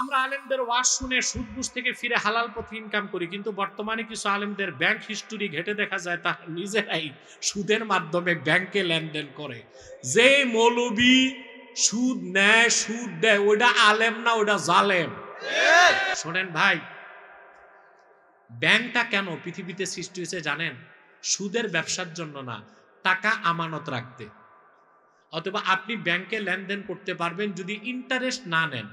আমরা আলেমদের ওয়াজ শুনে সুদ বুঝ থেকে ফিরে হালাল পথে ইনকাম করি, কিন্তু বর্তমানে কিছু আলেমদের ব্যাংক হিস্টোরি ঘেটে দেখা যায়, তারা নিজেরাই সুদের মাধ্যমে ব্যাংকে লেনদেন করে। যে মৌলবি সুদ নেয়, সুদ দেয় ওইটা আলেম না ওইটা জালেম। শোনেন ভাই ব্যাংকটা কেন পৃথিবীতে সৃষ্টি হয়েছে জানেন? সুদের ব্যবসার জন্য না, টাকা আমানত রাখতে। অথবা আপনি ব্যাংকে লেনদেন করতে পারবেন যদি ইন্টারেস্ট না নেন।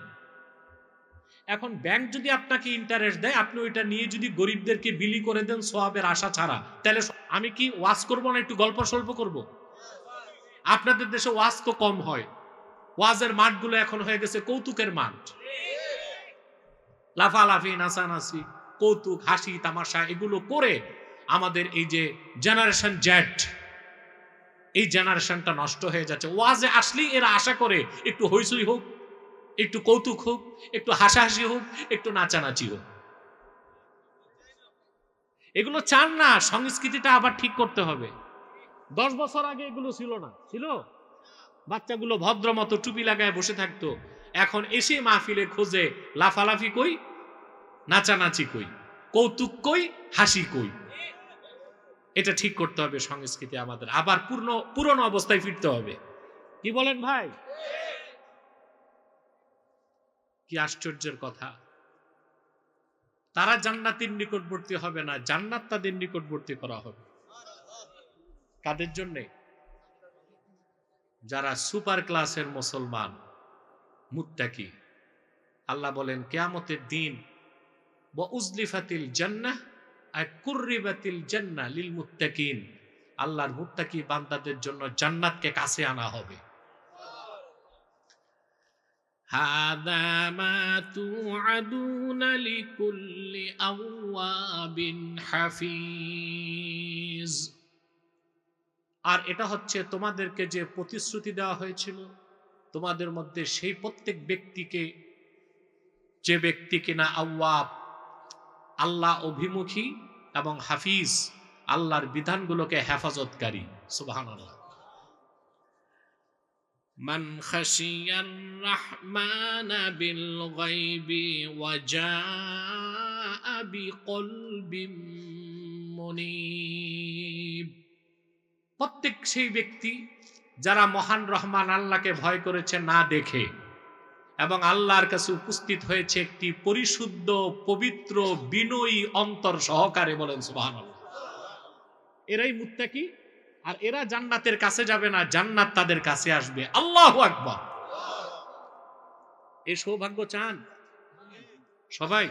এখন ব্যাংক যদি আপনাকে ইন্টারেস্ট দেয়, আপনি ওইটা নিয়ে যদি গরিবদেরকে বিলি করে দেন সোয়াবের আশা ছাড়া, তাহলে আমি কি ওয়াজ করব না একটু গল্প স্বল্প করব? আপনাদের দেশে ওয়াজ তো কম হয়। ওয়াজের মাঠগুলো এখন হয়ে গেছে কৌতুকের মাঠ। লাফালাফি, নাচানাচি, কৌতুক, হাসি, তামাশা এগুলো করে আমাদের এই যে জেনারেশন জেট এই জেনারেশনটা নষ্ট হয়ে যাচ্ছে। ওয়াজে আসলেই এরা আশা করে একটু হইচই হোক। একটু কৌতুক হোক, একটু হাসাহাসি হোক, একটু নাচানাচি হোক। এগুলো চান না, সংস্কৃতিটা আবার ঠিক করতে হবে। দশ বছর আগে এগুলো ছিল না, ছিল? বাচ্চাগুলো ভদ্র মতো টুপি লাগায় বসে থাকতো। এখন এসে মাহফিলে খোঁজে, লাফালাফি কই, নাচানাচি কই, কৌতুক কই, হাসি কই। এটা ঠিক করতে হবে সংস্কৃতি আমাদের। আবার পূর্ণ, পুরনো অবস্থায় ফিরতে হবে। কি বলেন ভাই? কি আশ্চর্যের কথা? তারা জান্নাতের নিকটবর্তী হবে না, জান্নাত তাদের নিকটবর্তী করা হবে। কাদের জন্যে? যারা সুপার ক্লাসের মুসলমান, মুত্তাকি। আল্লাহ বলেন, কেয়ামতের দিন উজলিফাতিল জান্নাহ আর কুর্রিবাতিল জান্নাহ লিল মুত্তাকিন। আল্লাহর মুত্তাকি বান্দাদের জন্য জান্নাতকে কাছে আনা হবে। هذا ما توعدون لكل أواب حفيظ আর এটা হচ্ছে তোমাদেরকে যে প্রতিশ্রুতি দেওয়া হয়েছিল তোমাদের মধ্যে সেই প্রত্যেক ব্যক্তিকে যে ব্যক্তি কিনা আওয়াব আল্লাহ অভিমুখী এবং হাফিজ আল্লাহর বিধানগুলোকে হেফাজতকারী সুবাহান আল্লাহ من خشي الرحمن بالغيب وجاء بقلب منيب প্রত্যেক সেই ব্যক্তি যারা মহান রহমান আল্লাহকে ভয় করেছে না দেখে এবং আল্লাহর কাছে উপস্থিত হয়েছে একটি পরিশুদ্ধ পবিত্র বিনয়ী অন্তর সহকারে বলেন সুবাহ এরাই মুত্তাকি আর এরা জান্নাতের কাছে যাবে না, জান্নাত তাদের কাছে আসবে। আল্লাহ আকবর। এই সৌভাগ্য চান? সবাই,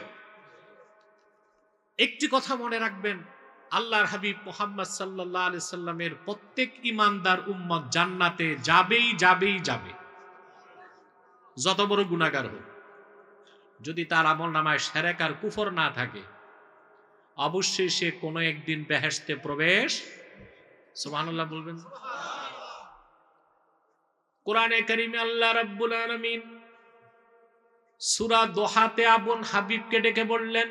একটি কথা মনে রাখবেন, আল্লাহর হাবিব মোহাম্মদ সাল্লাহ আলি সাল্লামের প্রত্যেক ইমানদার উম্মত জান্নাতে যাবেই যাবেই, যাবে। যত বড় গুণাগার হোক, যদি তার আমল নামায় সেরেকার কুফর না থাকে, অবশ্যই সে কোনো একদিন বেহেস্তে প্রবেশ সুবহানাল্লাহ বলবেন। কোরআনে কারিমে আল্লাহ রাব্বুল আলামিন সূরা দোহাতে আবুন হাবিবকে ডেকে বললেন,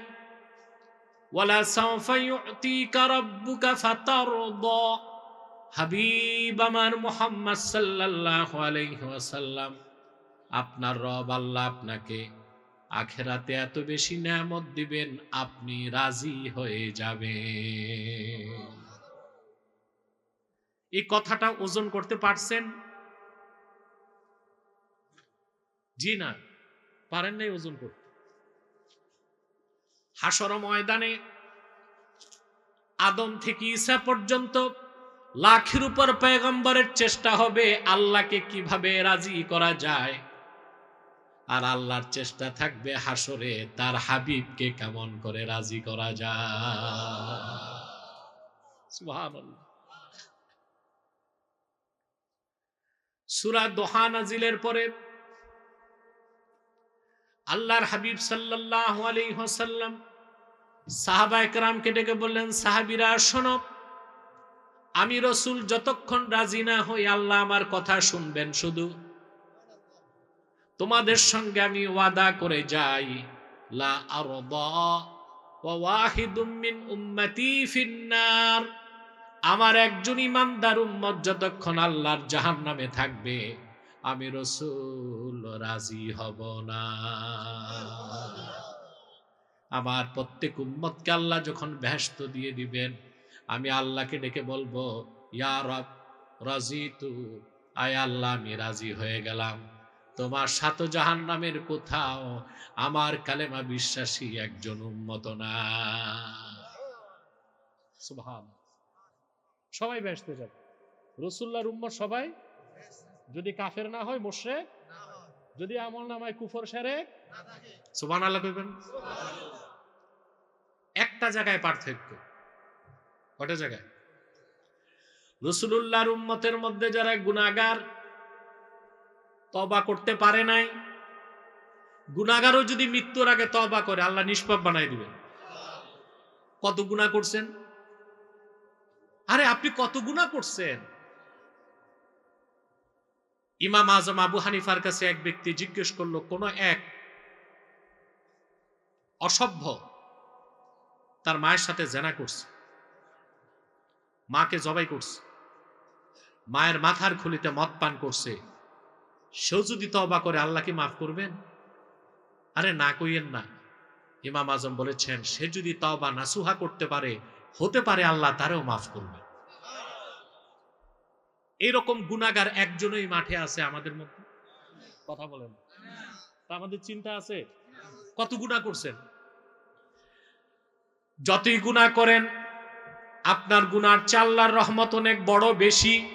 ওয়ালা ইউতিকা রাব্বুকা ফাতারদা। হাবিব আমার মুহাম্মদ সাল্লাল্লাহু আলাইহি ওয়াসাল্লাম, আপনার রব আল্লাহ আপনাকে আখেরাতে এত বেশি নেয়ামত দিবেন, আপনি রাজি হয়ে যাবেন। এই কথাটা ওজন করতে পারছেন? জি না, পারেন নাই ওজন করতে। হাসর ময়দানে আদম থেকে ঈসা পর্যন্ত লাখের উপর পেগম্বরের চেষ্টা হবে আল্লাহকে কীভাবে রাজি করা যায়? আর আল্লাহর চেষ্টা থাকবে হাসরে তার হাবিবকে কেমন করে রাজি করা যায়? সুবহানাল্লাহ। সুরা দোহা নাজিলের পরে আল্লাহর হাবিব সাল্লাহ আলাইসাল্লাম সাহাবা একরামকে ডেকে বললেন, সাহাবিরা, শোনো, আমি রসুল যতক্ষণ রাজি না হই, আল্লাহ আমার কথা শুনবেন শুধু। তোমাদের সঙ্গে আমি ওয়াদা করে যাই। লা আর ওয়া ওয়াহিদুম মিন উম্মতি ফিন্নার আমার একজন ইমানদার উম্মত যতক্ষণ আল্লাহর জাহান নামে থাকবে, আমি রসুল রাজি হব না। আমার প্রত্যেক উম্মতকে আল্লাহ যখন ব্যস্ত দিয়ে দিবেন, আমি আল্লাহকে ডেকে বলব, ইয়া রব, রাজি তু? আয় আল্লাহ, আমি রাজি হয়ে গেলাম। তোমার সাত জাহান নামের কোথাও আমার কালেমা বিশ্বাসী একজন উম্মত না। সুবহান সবাই ব্যস্ত যাবে। রসুল্লাহর উম্মত সবাই যদি কাফের না হয় মোশরে যদি আমল নামায় কুফর সেরে সুবহান আল্লাহ কইবেন? একটা জায়গায় পার্থক্য। কটা জায়গায়? রসুল্লাহর উম্মতের মধ্যে যারা গুনাগার তবা করতে পারে নাই গুনাগারও যদি মৃত্যুর আগে তবা করে আল্লাহ নিষ্পাপ বানাই দিবেন। কত গুণা করছেন? আরে, আপনি কত গুণা করছেন? ইমাম আজম আবু হানিফার কাছে এক ব্যক্তি জিজ্ঞেস করল, কোন এক অসভ্য তার মায়ের সাথে জেনা করছে, মাকে জবাই করছে, মায়ের মাথার খুলিতে মদ পান করছে, সেও যদি তবা করে, আল্লাহ কি মাফ করবেন? আরে, না কইয়েন না। ইমাম আজম বলেছেন, সে যদি তবা নাসুহা করতে পারে হতে পারে আল্লাহ তারেও মাফ করবে। এরকম গুনাগার একজনই মাঠে আছে আমাদের মধ্যে। কথা বলেন। আমাদের চিন্তা আছে। কত গুণা করছেন? যতই গুণা করেন, আপনার গুনার চাল্লার রহমত অনেক বড়, বেশি।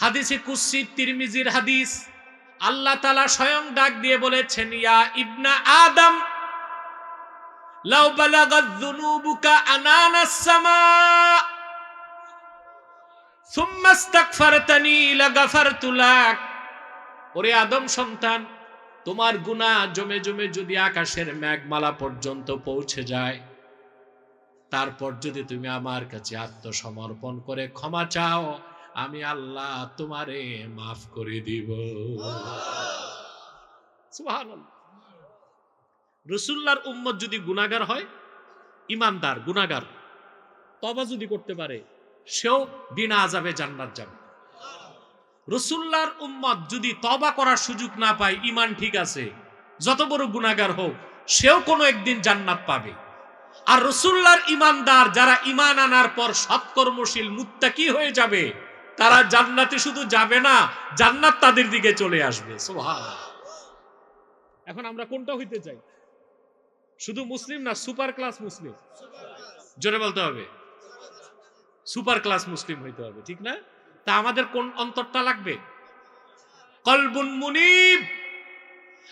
হাদিসে কুসি তিরমিজির হাদিস, আল্লাহ তালা স্বয়ং ডাক দিয়ে বলেছেন, ইয়া ইবনা আদম লাউ বালাগাত যুনুবুকা আনানাস সামা। সুম্মা ইস্তাগফারতানি লাগাফারতু লাক। ওরে আদম সন্তান, তোমার গুনাহ জমে জমে যদি আকাশের মেঘমালা পর্যন্ত পৌঁছে যায়, তারপর যদি তুমি আমার কাছে আত্মসমর্পণ করে ক্ষমা চাও, আমি আল্লাহ তোমারে মাফ করে দিব। সুবহানাল্লাহ। রসুল্লার উম্মত যদি গুনাগার হয়, ইমানদার গুনাগার তবা যদি করতে পারে, সেও বিনা আজাবে জান্নাত যাবে। রসুল্লার উম্মত যদি তবা করার সুযোগ না পায় ইমান ঠিক আছে, যত বড় গুনাগার হোক, সেও কোনো একদিন জান্নাত পাবে। আর রসুল্লার ইমানদার যারা ইমান আনার পর সৎকর্মশীল, মুত্তাকি হয়ে যাবে, তারা জান্নাতে শুধু যাবে না, জান্নাত তাদের দিকে চলে আসবে। সুবহানাল্লাহ। এখন আমরা কোনটা হইতে চাই? শুধু মুসলিম না সুপার ক্লাস মুসলিম। জোরে বলতে হবে। সুপার ক্লাস মুসলিম হইতে হবে, ঠিক না? তা আমাদের কোন অন্তরটা লাগবে? কলবুন মুনিব।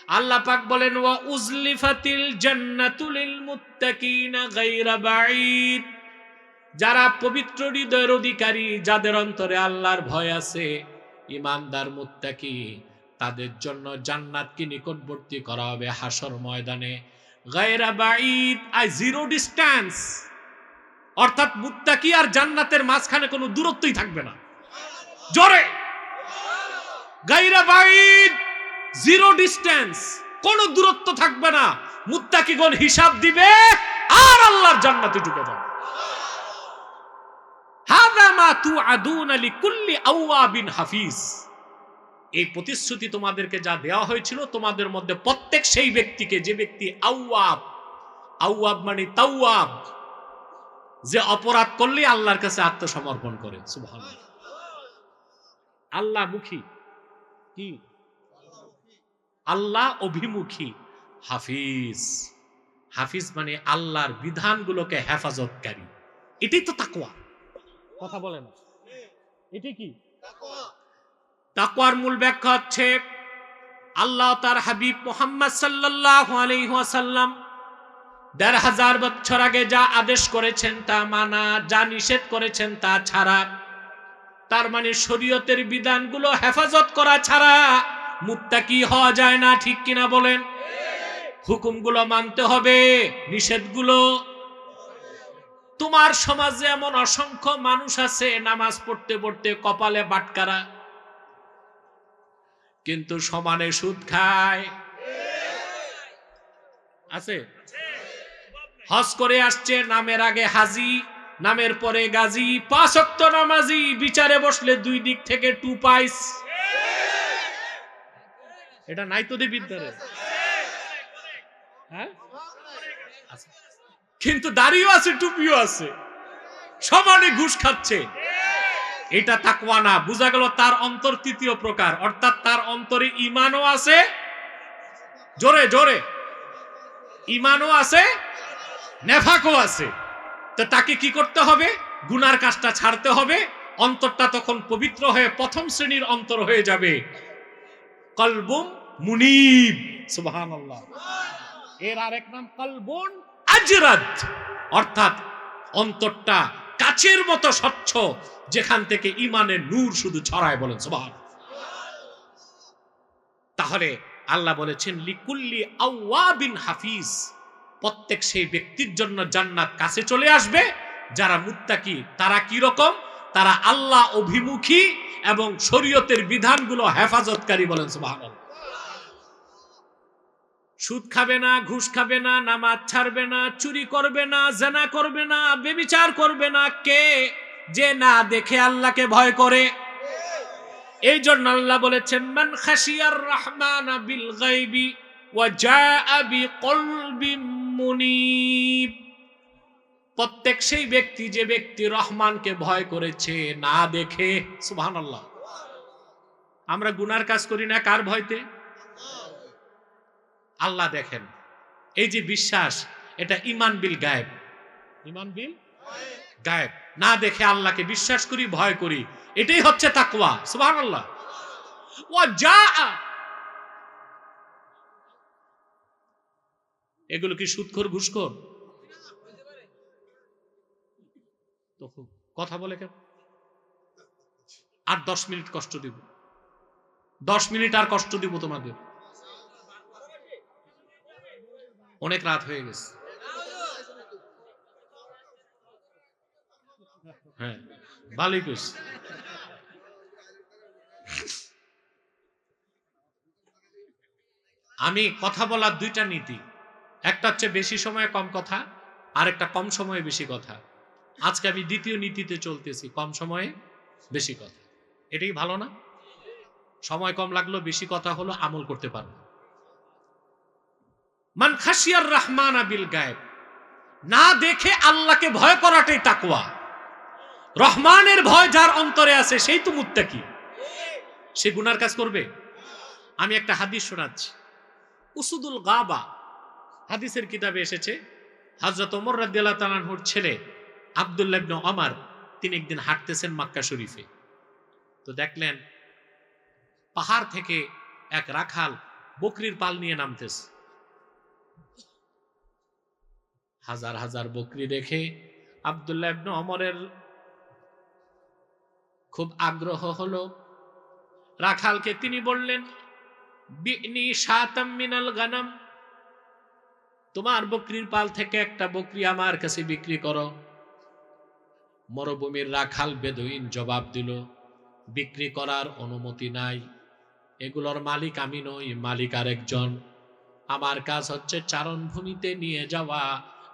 আল্লাহ পাক বলেন, ওয়া উজলিফাতিল জান্নাতুল মুত্তাকিনা গায়রা বাঈদ। যারা পবিত্র হৃদয়ের অধিকারী, যাদের অন্তরে আল্লাহর ভয় আছে, ইমানদার মুত্তাকি, তাদের জন্য জান্নাতকে নিকটবর্তী করা হবে হাসর ময়দানে। গায়রা আই জিরো ডিস্টেন্স অর্থাৎ মুত্তাকি আর জান্নাতের মাঝখানে কোনো দূরত্বই থাকবে না। জোরে। বাইদ জিরো ডিস্টেন্স কোনো দূরত্ব থাকবে না। মুত্তাকিগণ হিসাব দিবে আর আল্লাহর জান্নাতে ঢুকে যাবে। হাদা মা তুআদুনা লিকুল্লি আওয়াবিন হাফিজ। এই প্রতিশ্রুতি তোমাদেরকে যা দেওয়া হয়েছিল, তোমাদের মধ্যে প্রত্যেক সেই ব্যক্তিকে, যে ব্যক্তি আউয়াব আউয়াব মানে তাওয়াব, যে অপরাধ করলে আল্লাহর কাছে আত্মসমর্পণ করে আল্লাহ মুখী, কি? আল্লাহ অভিমুখী, হাফিজ। হাফিজ মানে আল্লাহর বিধানগুলোকে হেফাজতকারী। এটাই তো তাকওয়া। কথা বলেন এটি কি? তাকওয়ার মূল ব্যাখ্যা হচ্ছে, আল্লাহ তার হাবিব মোহাম্মদ সাল্লাল্লাহু আলাইহি ওয়াসাল্লাম দেড় হাজার বছর আগে যা আদেশ করেছেন তা মানা, যা নিষেধ করেছেন তা ছাড়া, তার মানে শরীয়তের বিধানগুলো হেফাজত করা ছাড়া মুত্তাকি হওয়া যায় না, ঠিক কিনা বলেন? হুকুমগুলো মানতে হবে, নিষেধগুলো। তোমার সমাজে এমন অসংখ্য মানুষ আছে, নামাজ পড়তে পড়তে কপালে বাটকারা। কিন্তু সমানে সুদ খায়। আছে? হজ করে আসছে, নামের আগে হাজি, নামের পরে গাজী, পাঁচ অক্ত নামাজি, বিচারে বসলে দুই দিক থেকে টু পাইস। এটা নাই তো বিদ্যারে হ্যাঁ? কিন্তু দাড়িও আছে, টুপিও আছে। সমানে ঘুষ খাচ্ছে। এটা তাকওয়া না। বোঝা গেল তার অন্তর তৃতীয় প্রকার। অর্থাৎ তার অন্তরে ইমানও আছে, জোরে জোরে। ইমানও আছে, নেফাকও আছে। তো তাকে কি করতে হবে? গুনার কাজটা ছাড়তে হবে। অন্তরটা তখন পবিত্র হয়ে প্রথম শ্রেণির অন্তর হয়ে যাবে। কলবুম মুনিব, সুবহানাল্লাহ। এর আরেক নাম কলবুন আজরাত। অর্থাৎ অন্তরটা কাচের মতো স্বচ্ছ, যেখান থেকে ইমানের নূর শুধু ছড়ায় বলেন সুবহান। তাহলে আল্লাহ বলেছেন, লিকুল্লি আওয়াবিন হাফিজ। প্রত্যেক সেই ব্যক্তির জন্য জান্নাত কাছে চলে আসবে, যারা মুত্তাকি, তারা কি রকম? তারা আল্লাহ অভিমুখী এবং শরীয়তের বিধানগুলো হেফাজতকারী বলেন সুবহানাল্লাহ। সুদ খাবে না, ঘুষ খাবে না, নামাজ ছাড়বে না, চুরি করবে না, জেনা করবে না, বেবিচার করবে না, কে যে না দেখে আল্লাহকে ভয় করে। এই জন্য আল্লাহ বলেছেন, মান খাসিয়ার রহমান বিল গাইবি প্রত্যেক সেই ব্যক্তি, যে ব্যক্তি রহমানকে ভয় করেছে, না দেখে, সুবহানাল্লাহ। আমরা গুনার কাজ করি না কার ভয়তে? আল্লাহ দেখেন। এই যে বিশ্বাস, এটা ইমান বিল গায়েব। ইমান বিল গায়েব। না দেখে আল্লাহকে বিশ্বাস করি, ভয় করি, এটাই হচ্ছে তাকওয়া। সুবহানাল্লাহ। ওয়া যা এগুলো কি সুদখোর ঘুষখোর? কথা বলে কেন? আর দশ মিনিট কষ্ট দিব। দশ মিনিট আর কষ্ট দিব তোমাদের। অনেক রাত হয়ে গেছে। হ্যাঁ আমি কথা বলার দুইটা নীতি। একটা হচ্ছে বেশি সময়ে কম কথা আর একটা কম সময়ে বেশি কথা। আজকে আমি দ্বিতীয় নীতিতে চলতেছি, কম সময়ে বেশি কথা। এটাই ভালো না? সময় কম লাগল বেশি কথা হলো, আমল করতে পারব মান খাসিয়ার রহমান আবিল গায়েব। না দেখে আল্লাহকে ভয় করাটাই তাকুয়া রহমানের ভয় যার অন্তরে আছে, সেই তো মুত্তাকি। সে গুনার কাজ করবে? আমি একটা হাদিস শোনাচ্ছি। উসুদুল গাবা হাদিসের কিতাবে এসেছে হজরত ওমর রাদিয়াল্লাহু তাআলার ছেলে আব্দুল্লাহ ইবনে ওমর, তিনি একদিন হাঁটতেছেন মক্কা শরীফে। তো দেখলেন পাহাড় থেকে এক রাখাল বকরির পাল নিয়ে নামতেছে। হাজার হাজার বকরি দেখে আব্দুল্লাহ ইবনে ওমরের খুব আগ্রহ হলো। রাখালকে তিনি বললেন, বিনি সাতাম মিনাল গানাম। তোমার বকরির পাল থেকে একটা বকরি আমার কাছে বিক্রি করো। মরুভূমির রাখাল বেদুইন জবাব দিল, বিক্রি করার অনুমতি নাই। এগুলোর মালিক আমি নই, মালিক আরেকজন। আমার কাজ হচ্ছে চারণভূমিতে নিয়ে যাওয়া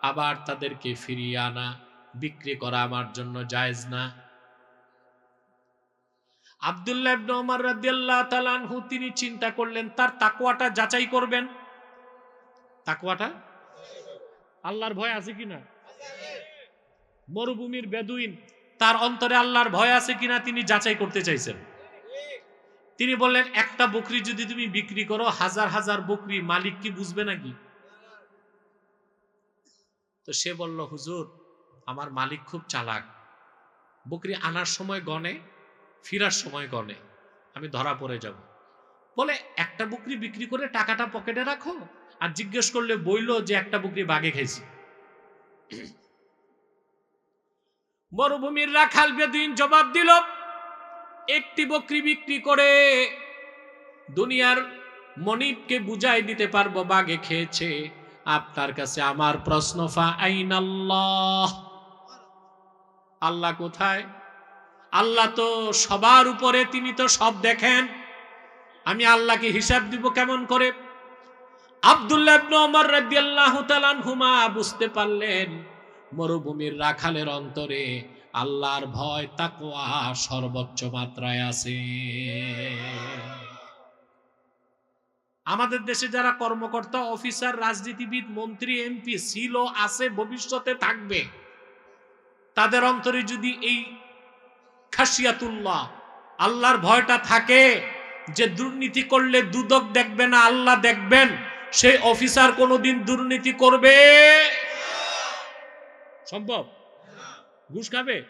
আবার তাদেরকে ফিরিয়ে আনা, বিক্রি করা আমার জন্য জায়েজ না। আব্দুল্লাহ ইবনে ওমর রাদিয়াল্লাহু তিনি চিন্তা করলেন, তার তাকওয়াটা যাচাই করবেন? তাকওয়াটা? আল্লাহর ভয় আছে কিনা মরুভূমির বেদুইন, তার অন্তরে আল্লাহর ভয় আছে কিনা তিনি যাচাই করতে চাইছেন। তিনি বললেন, একটা বকরি যদি তুমি বিক্রি করো, হাজার হাজার বকরি মালিক কি বুঝবে নাকি? তো সে বলল, হুজুর, আমার মালিক খুব চালাক। বকরি আনার সময় গনে, ফিরার সময় গনে, আমি ধরা পড়ে যাব। বলে, একটা বকরি বিক্রি করে টাকাটা পকেটে রাখো আর জিজ্ঞেস করলে বইল যে একটা বকরি বাগে খেয়েছি। মরুভূমির রাখাল বেদিন জবাব দিল, একটি বকরি বিক্রি করে দুনিয়ার মনিবকে বুঝাই দিতে পারব বাগে খেয়েছে। আপনার কাছে আমার প্রশ্ন আইন আল্লাহ আল্লাহ কোথায়? আল্লাহ তো সবার উপরে, তিনি তো সব দেখেন। আমি আল্লাহকে হিসাব দিব কেমন করে? আব্দুল্লাহ ওমর রাদিয়াল্লাহু তাআলা হুমা বুঝতে পারলেন, মরুভূমির রাখালের অন্তরে আল্লাহর ভয়, তাকওয়া সর্বোচ্চ মাত্রায় আছে। আমাদের দেশে যারা কর্মকর্তা, অফিসার, রাজনীতিবিদ, মন্ত্রী, এমপি ছিল, আছে, ভবিষ্যতে থাকবে, তাদের অন্তরে যদি এই খাসিয়াতুল্লাহ, আল্লাহর ভয়টা থাকে যে দুর্নীতি করলে দুদক দেখবে না, আল্লাহ দেখবেন, সেই অফিসার কোনোদিন দুর্নীতি করবে? সম্ভব? ঘুষ খাবে?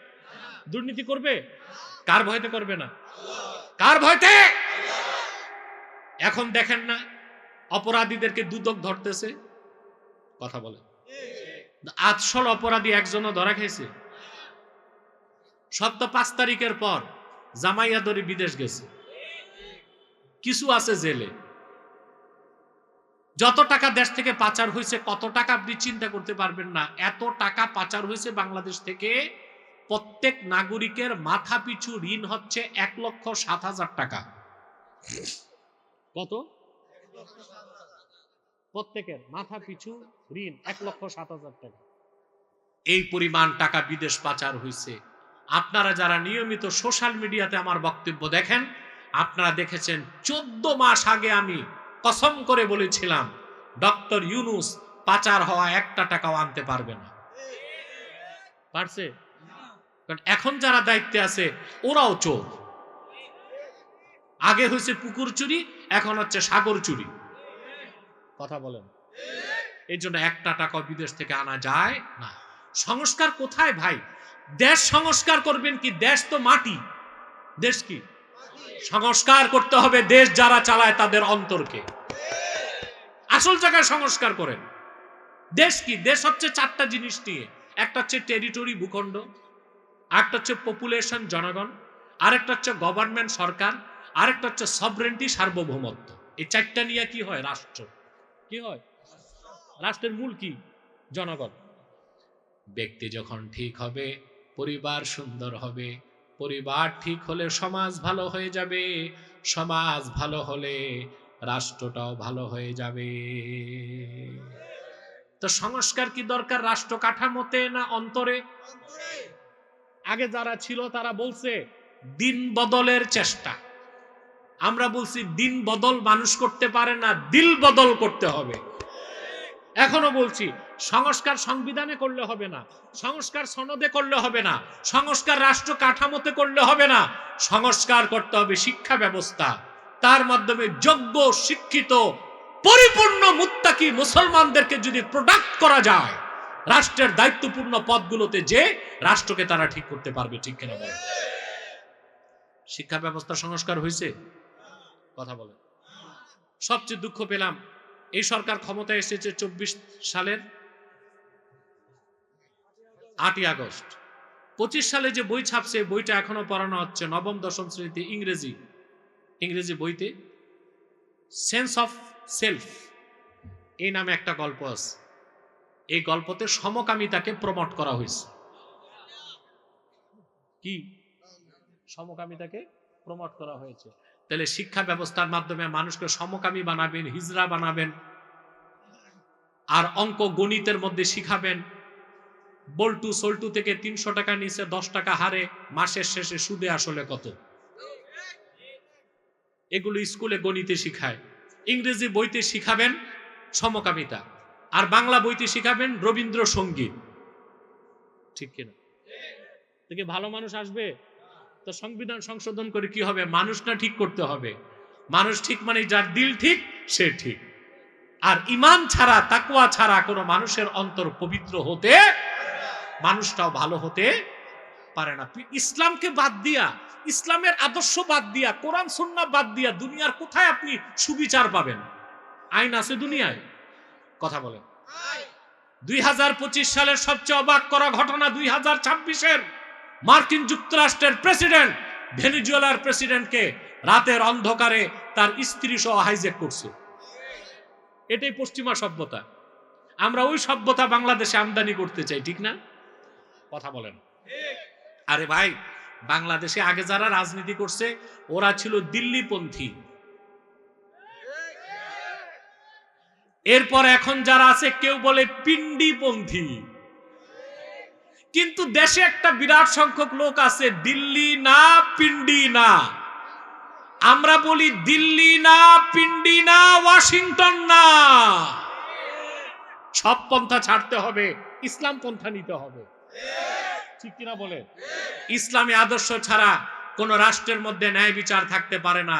দুর্নীতি করবে? কার ভয়তে করবে না? কার ভয়তে? এখন দেখেন না, অপরাধীদেরকে দুদক ধরতেছে। কথা বলে আজসল অপরাধী একজনও ধরা খেয়েছে সপ্তাহ পাঁচ তারিখের পর জামাইয়া ধরে বিদেশ গেছে। কিছু আছে জেলে। যত টাকা দেশ থেকে পাচার হয়েছে, কত টাকা আপনি চিন্তা করতে পারবেন না। এত টাকা পাচার হয়েছে বাংলাদেশ থেকে, প্রত্যেক নাগরিকের মাথা পিছু ঋণ হচ্ছে এক লক্ষ সাত হাজার টাকা। কত? প্রত্যেকের মাথা পিছু ঋণ এক লক্ষ সাত হাজার টাকা। এই পরিমাণ টাকা বিদেশ পাচার হয়েছে। আপনারা যারা নিয়মিত সোশ্যাল মিডিয়াতে আমার বক্তব্য দেখেন, আপনারা দেখেছেন চোদ্দ মাস আগে আমি কসম করে বলেছিলাম, ডক্টর ইউনুস পাচার হওয়া একটা টাকাও আনতে পারবে না। পারছে? কারণ এখন যারা দায়িত্বে আছে, ওরাও চোর। আগে হয়েছে পুকুর চুরি, এখন হচ্ছে সাগর চুরি। কথা বলেন। এই জন্য একটা টাকা বিদেশ থেকে আনা যায় না। সংস্কার কোথায় ভাই? দেশ সংস্কার করবেন কি? দেশ তো মাটি। দেশ কি? সংস্কার করতে হবে দেশ যারা চালায় তাদের অন্তরকে। আসল জায়গায় সংস্কার করেন। দেশ কি? দেশ হচ্ছে চারটা জিনিস নিয়ে। একটা হচ্ছে টেরিটরি ভূখণ্ড, আরেকটা হচ্ছে পপুলেশন জনগণ, আরেকটা হচ্ছে গভর্নমেন্ট সরকার আরেকটা হচ্ছে সবরেন্টি সার্বভৌমত্ব। এই চারটা নিয়ে কি হয়? রাষ্ট্র। কি হয়? রাষ্ট্রের মূল কি? জনগণ। ব্যক্তি যখন ঠিক হবে, পরিবার সুন্দর হবে, পরিবার ঠিক হলে সমাজ ভালো হয়ে যাবে, সমাজ ভালো হলে রাষ্ট্রটাও ভালো হয়ে যাবে। তো সংস্কার কি দরকার রাষ্ট্র কাঠামোতে না অন্তরে? আগে যারা ছিল তারা বলছে, দিন বদলের চেষ্টা। আমরা বলছি, দিন বদল মানুষ করতে পারে না, দিল বদল করতে হবে। এখনও বলছি, সংস্কার সংবিধানে করলে হবে না, সংস্কার সনদে করলে হবে না, সংস্কার রাষ্ট্র কাঠামোতে করলে হবে না, সংস্কার করতে হবে শিক্ষা ব্যবস্থা। তার মাধ্যমে যোগ্য, শিক্ষিত, পরিপূর্ণ মুত্তাকি মুসলমানদেরকে যদি প্রোডাক্ট করা যায়, রাষ্ট্রের দায়িত্বপূর্ণ পদগুলোতে যে, রাষ্ট্রকে তারা ঠিক করতে পারবে, ঠিক কিনা বলে? শিক্ষা ব্যবস্থা সংস্কার হয়েছে? কথা বলে। সবচেয়ে দুঃখ পেলাম, এই সরকার ক্ষমতায় এসেছে চব্বিশ সালের আটই আগস্ট। পঁচিশ সালে যে বই ছাপছে বইটা এখনও পড়ানো হচ্ছে নবম, দশম শ্রেণীতে ইংরেজি। ইংরেজি বইতে সেন্স অফ সেলফ এই নামে একটা গল্প আছে। এই গল্পতে সমকামিতাকে প্রমোট করা হয়েছে। কি? সমকামিতাকে প্রমোট করা হয়েছে। তাহলে শিক্ষা ব্যবস্থার মাধ্যমে মানুষকে সমকামী বানাবেন, হিজরা বানাবেন, আর অঙ্ক গণিতের মধ্যে শিখাবেন। বল্টু সল্টু থেকে তিনশো টাকা নিচে দশ টাকা হারে মাসের শেষে সুদে আসলে কত? এগুলো স্কুলে গণিতে শিখায়। ইংরেজি বইতে শিখাবেন সমকামিতা, আর বাংলা বইতে শিখাবেন রবীন্দ্রসঙ্গীত। ঠিক কিনা? থেকে ভালো মানুষ আসবে? তো সংবিধান সংশোধন করে কি হবে? মানুষ না ঠিক করতে হবে। মানুষ ঠিক মানে যার দিল ঠিক সে ঠিক। আর ইমান ছাড়া তাকুয়া ছাড়া কোনো মানুষের অন্তর পবিত্র হতে মানুষটাও ভালো হতে পারে না। ইসলামকে বাদ দিয়া ইসলামের আদর্শ বাদ দিয়া কোরআন সুন্না বাদ দিয়া দুনিয়ার কোথায় আপনি সুবিচার পাবেন? আইন আছে দুনিয়ায়? কথা বলেন। দুই হাজার পঁচিশ সালের সবচেয়ে অবাক করা ঘটনা দুই হাজার ছাব্বিশের। মার্কিন যুক্তরাষ্ট্রের প্রেসিডেন্ট ভেনিজুয়েলার প্রেসিডেন্টকে রাতের অন্ধকারে তার স্ত্রী সহ হাইজেক করছে। এটাই পশ্চিমা সভ্যতা। আমরা ওই সভ্যতা বাংলাদেশে আমদানি করতে চাই, ঠিক না? কথা বলেন। আরে ভাই, বাংলাদেশে আগে যারা রাজনীতি করছে, ওরা ছিল দিল্লিপন্থী। এরপর এখন যারা আছে, কেউ বলে পিন্ডিপন্থী। কিন্তু দেশে একটা বিরাট সংখ্যক লোক আছে, দিল্লি না, পিন্ডি না। আমরা বলি দিল্লি না, পিন্ডি না, ওয়াশিংটন না। সব পন্থা ছাড়তে হবে, ইসলাম পন্থা নিতে হবে। ঠিক কিনা বলে? ইসলামী আদর্শ ছাড়া কোন রাষ্ট্রের মধ্যে ন্যায় বিচার থাকতে পারে না।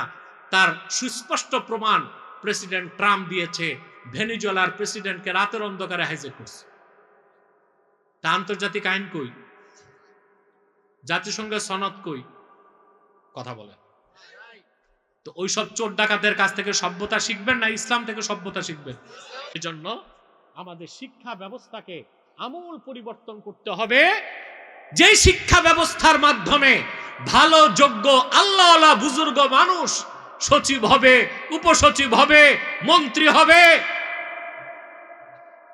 তার সুস্পষ্ট প্রমাণ প্রেসিডেন্ট ট্রাম্প দিয়েছে, ভেনিজুয়েলার প্রেসিডেন্টকে রাতের অন্ধকারে হাইজেক করছে। তা আন্তর্জাতিক আইন কই? জাতিসংঘের সনদ কই? কথা বলে। তো ওইসব চোর ডাকাতের কাছ থেকে সভ্যতা শিখবেন না ইসলাম থেকে সভ্যতা শিখবেন? এজন্য আমাদের শিক্ষা ব্যবস্থাকে আমূল পরিবর্তন করতে হবে। যে শিক্ষা ব্যবস্থার মাধ্যমে ভালো, যোগ্য আল্লাহ বুজুর্গ মানুষ সচিব হবে, উপসচিব হবে, মন্ত্রী হবে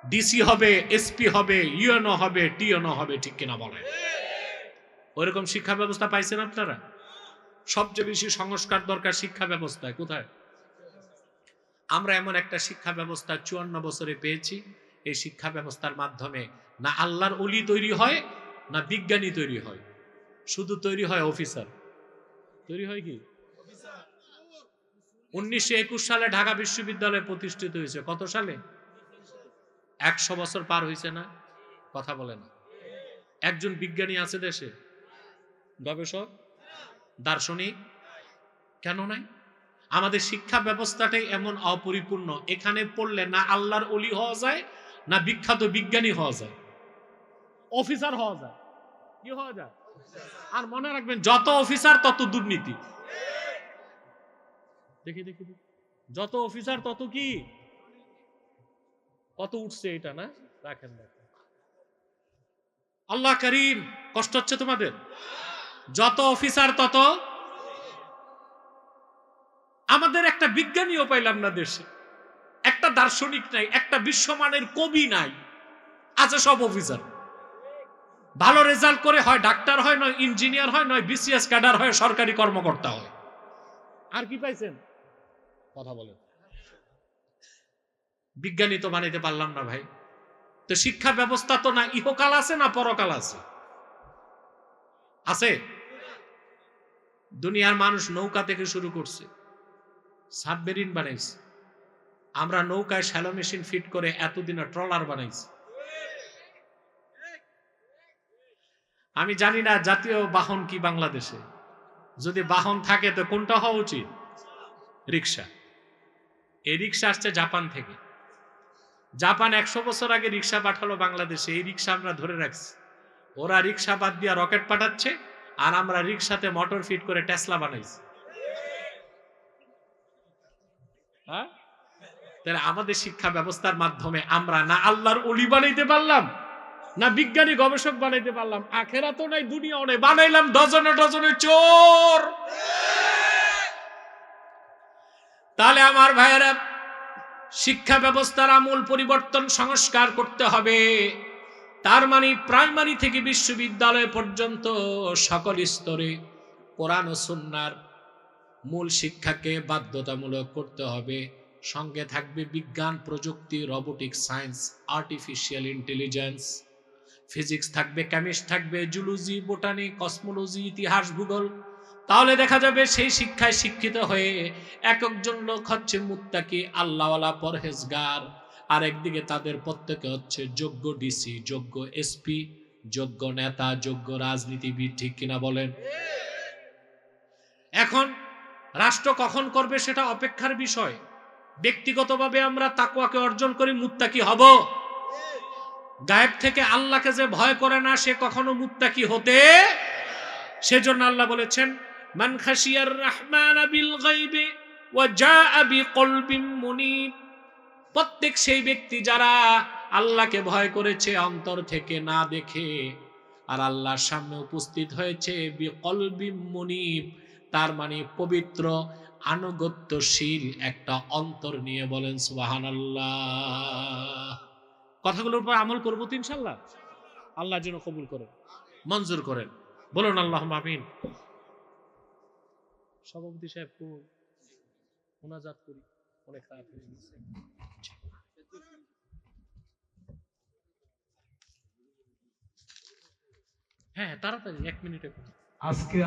ডিসি হবে এসপি হবে ইউএনও হবে টিএনও হবে, ঠিক কিনা বলেন? ওইরকম শিক্ষা ব্যবস্থা পাইছেন আপনারা? সবচেয়ে বেশি সংস্কার দরকার শিক্ষা ব্যবস্থায়, কোথায়? আমরা এমন একটা শিক্ষা ব্যবস্থা চুয়ান্ন বছরে পেয়েছি। এই শিক্ষা ব্যবস্থার মাধ্যমে না আল্লাহর অলি তৈরি হয়, না বিজ্ঞানী তৈরি হয়। শুধু তৈরি হয় অফিসার। তৈরি হয় কি? উনিশশো একুশ সালে ঢাকা বিশ্ববিদ্যালয় প্রতিষ্ঠিত হয়েছে। কত সালে? একশো বছর পার হয়েছে না, কথা বলে না। একজন বিজ্ঞানী আছে দেশে, গবেষক, দার্শনিক, কেন নাই? আমাদের শিক্ষা ব্যবস্থাটাই এমন অপরিপূর্ণ, এখানে পড়লে না আল্লাহর অলি হওয়া যায়, না বিখ্যাত বিজ্ঞানী হওয়া যায়। অফিসার হওয়া যায়। কি হওয়া যায়? আর মনে রাখবেন, যত অফিসার, তত দুর্নীতি। দেখি দেখি। যত অফিসার, তত কি? কত উঠছে এটা, না? রাখেন রাখেন। আল্লাহ করিম, কষ্ট হচ্ছে তোমাদের? যত অফিসার, তত আমাদের একটা বিজ্ঞানীও পাইলাম না দেশে। একটা দার্শনিক নাই, একটা বিশ্বমানের কবি নাই। আছে সব অফিসার। ভালো রেজাল্ট করে হয় ডাক্তার হয়, নয় ইঞ্জিনিয়ার হয়, নয় বিসিএস ক্যাডার হয় সরকারি কর্মকর্তা হয়। আর কি পাইছেন? কথা বলেন। বিজ্ঞানী তো বানাইতে পারলাম না ভাই। তো শিক্ষা ব্যবস্থা তো না, ইহকাল আছে না পরকাল আছে? আছে? দুনিয়ার মানুষ নৌকা থেকে শুরু করছে, সাবমেরিন বানাইছে। আমরা নৌকায় শ্যালো মেশিন ফিট করে এতদিনে ট্রলার বানাইছি। আমি জানি না জাতীয় বাহন কি বাংলাদেশে। যদি বাহন থাকে তো কোনটা হওয়া উচিত? রিক্সা। এই রিক্সা আসছে জাপান থেকে। জাপান একশো বছর আগে রিক্সা পাঠালো বাংলাদেশে, এই রিক্সা আমরা ধরে রাখছি। ওরা রিক্সা বাদ দিয়ে রকেট পাঠাচ্ছে আর আমরা রিক্সাতে মোটর ফিট করে টেসলা বানাইছি। হ্যাঁ? তাহলে আমাদের শিক্ষা ব্যবস্থার মাধ্যমে আমরা না আল্লাহর অলি বানাইতে পারলাম, না বিজ্ঞানী গবেষক বানাইতে পারলাম আখেরা তো নাই দুনিয়াও নেই, বানাইলাম ডজনে ডজনে চোর। তাহলে আমার ভাইয়েরা শিক্ষা ব্যবস্থার আমূল পরিবর্তন সংস্কার করতে হবে। তার মানে প্রাইমারি থেকে বিশ্ববিদ্যালয় পর্যন্ত সকল স্তরে কোরআন ও সুন্নার মূল শিক্ষাকে বাধ্যতামূলক করতে হবে। সঙ্গে থাকবে বিজ্ঞান, প্রযুক্তি, robotic science, artificial intelligence. Physics থাকবে কেমিস্ট থাকবে, জুলজি বোটানি কসমোলজি, ইতিহাস, ভূগোল। তাহলে দেখা যাবে সেই শিক্ষায় শিক্ষিত হয়ে এক একজন লোক হচ্ছে মুত্তাকি আল্লাহওয়ালা পরহেজগার। আর একদিকে তাদের প্রত্যেকে হচ্ছে যোগ্য ডিসি, যোগ্য এসপি, যোগ্য নেতা, যোগ্য রাজনীতিবিদ, ঠিক কিনা বলেন? এখন রাষ্ট্র কখন করবে সেটা অপেক্ষার বিষয়। ব্যক্তিগতভাবে আমরা তাকুয়াকে অর্জন করি মুত্তাকি হব। গায়েব থেকে আল্লাহকে যে ভয় করে না, সে কখনো মুত্তাকি হতে সেজন্য আল্লাহ বলেছেন মান খাশিয়ার রহমান বিল গাইবে ওয়া জাআ প্রত্যেক সেই ব্যক্তি যারা আল্লাহকে ভয় করেছে, অন্তর থেকে না দেখে, আর আল্লাহর সামনে উপস্থিত হয়েছে বিকলবিন মুনিব, তার মানে পবিত্র, আনুগত্যশীল একটা অন্তর নিয়ে বলেন, সুবহানাল্লাহ। কথাগুলোর উপর আমল করব তো ইনশাল্লাহ আল্লাহ যেন কবুল করেন, মঞ্জুর করেন। বলুন আল্লাহ আমিন। সভাপতি সাহেব খুব মোনাজাত করি। অনেক রাত হয়ে গেছে হ্যাঁ তাড়াতাড়ি এক মিনিটে আজকে